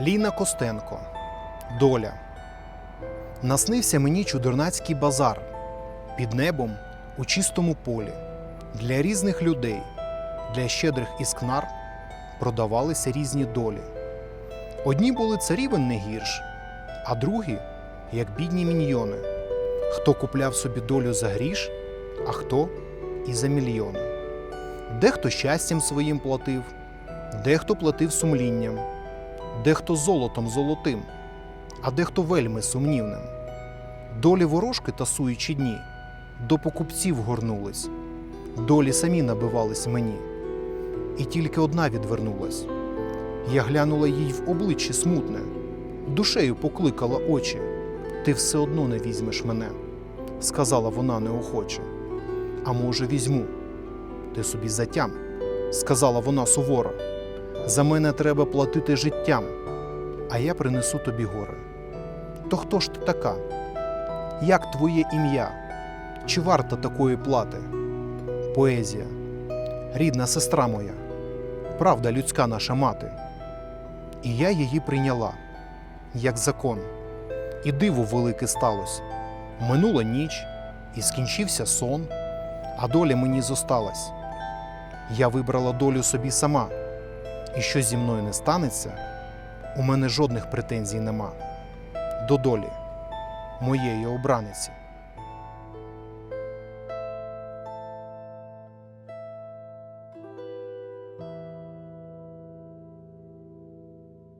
Ліна Костенко. Доля. Наснився мені чудернацький базар під небом у чистому полі. Для різних людей, для щедрих іскнар продавалися різні долі. Одні були царівен не гірш, а другі, як бідні міньйони. Хто купляв собі долю за гріш, а хто і за мільйони. Дехто щастям своїм платив, дехто платив сумлінням, дехто золотом золотим, а дехто вельми сумнівним. Долі ворожки тасуючи дні, до покупців горнулись, долі самі набивались мені, і тільки одна відвернулась. Я глянула їй в обличчя смутне, душею покликала очі. Ти все одно не візьмеш мене, сказала вона неохоче. А може, візьму. Ти собі затям, сказала вона суворо. За мене треба платити життям, а я принесу тобі горе. То хто ж ти така? Як твоє ім'я? Чи варта такої плати? Поезія, рідна сестра моя, правда людська наша мати. І я її прийняла, як закон. І диво велике сталося. Минула ніч, і скінчився сон, а доля мені зосталась. Я вибрала долю собі сама, і що зі мною не станеться, у мене жодних претензій нема. До долі, моєї обраниці.